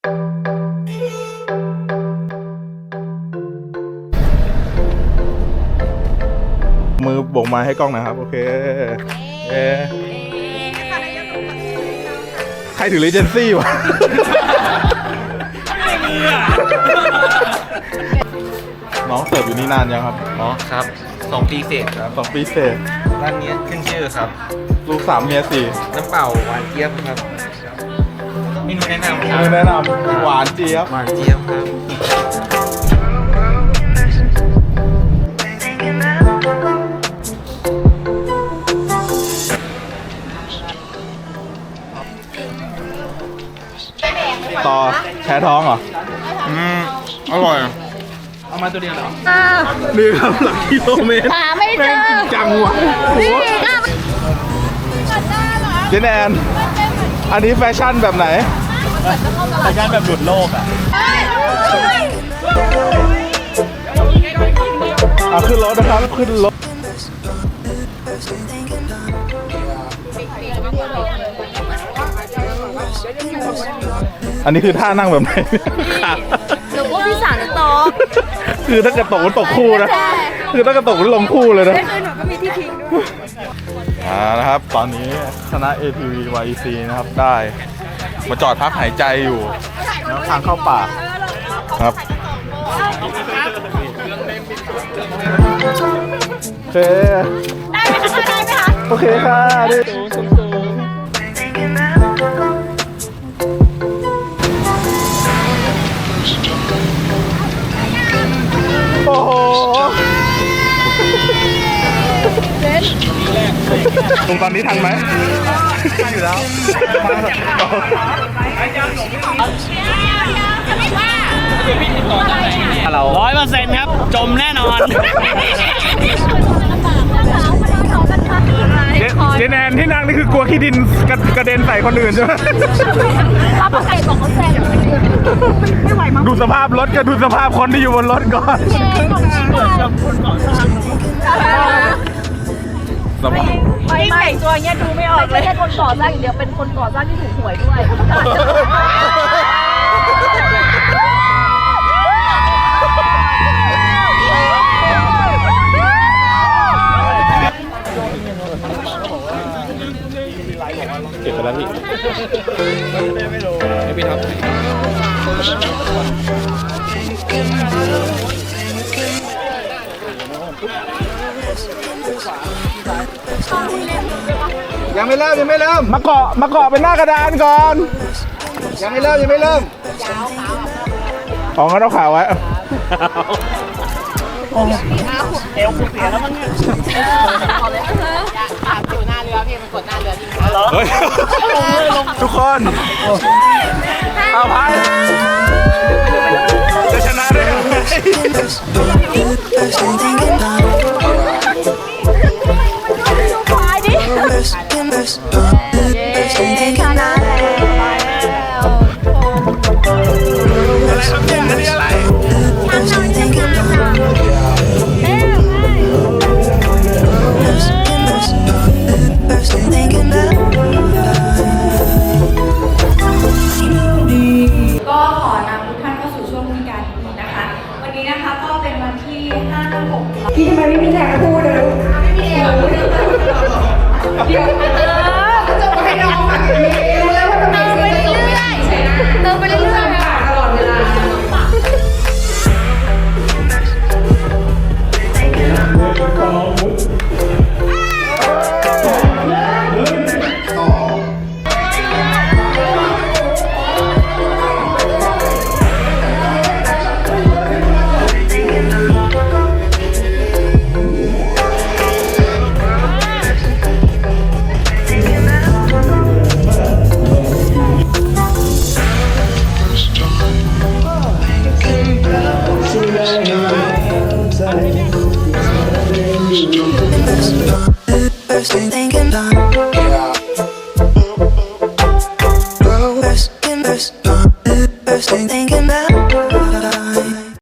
มือโบกไมาให้กล้องหนะครับ โอเคเย้ใครถือเลเจนซี่วะน้องเสิร์ฟอยู่นี่นานยังครับอ๋อครับสองปีเศษครับสองปีเศษร้านนี้ขึ้นชื่อครับ ลูกสามเมียสี่น้ำเปล่าหวานเจี๊ยบครับ เมนูแนะนำครัมืบอแนะนำหวานเจี๊ยบหวานเจี๊ยบครับ ต่อแพ้ท้องเหรอ อืม อร่อยนี่ครับหลักกิโลเมตรหาไม่เจอจังหวะนี่ก็เจนแอนอันนี้แฟชั่นแบบไหน แฟชั่นแบบหลุดโลกอะอะขึ้นรถนะครับขึ้นรถอันนี้คือท่านั่งแบบไหนขาหนูว่าพี่สารจะตกคือถ้ากระตกมันตกคู่นะใช่คือถ้ากระตกมันลงคู่เลยนะคือหนูก็มีที่ทิ้งด้วยอ่านะครับ ตอนนี้คณะ ATV YEC นะครับได้ มาจอดพักหายใจอยู่ แล้วทางเข้าป่าครับโอเคได้ไหมคะได้ไหมคะโอเคค่ะดิโตรงตอนนี้ทันไหมทันอยู่แล้วร้อยเปอร์เซ็นต์ครับ จมแน่นอนเจเจแนนที่นั่งนี่คือกลัวขี้ดินกระกระเด็นใส่คนอื่นใช่ไหมรับประกันของเขาแซงไม่ไหวมั้งดูสภาพรถกับดูสภาพคนที่อยู่บนรถก่อนเจ๊ของ จริงเหมือนกับคนก่อสร้างสภาพไม่ไม่ตัวเนี้ยดูไม่ออกเลยไม่ใช่คนก่อสร้างอย่างเดียวเป็นคนก่อสร้างที่ถูกหวยด้วย เก็บไปแล้วพี่ ยังไม่เริ่มยังไม่เริ่มมาเกาะมาเกาะเป็นหน้ากระดานก่อน ยังไม่เริ่มยังไม่เริ่มของั้ต้องขาวไว้เอวกูเสียแล้วมังเนี่ยถอยู่หน้าเรือพี่มันกดหน้าเรือจริงเหรอทุกคนเอาพายจะชนะได้ Just thing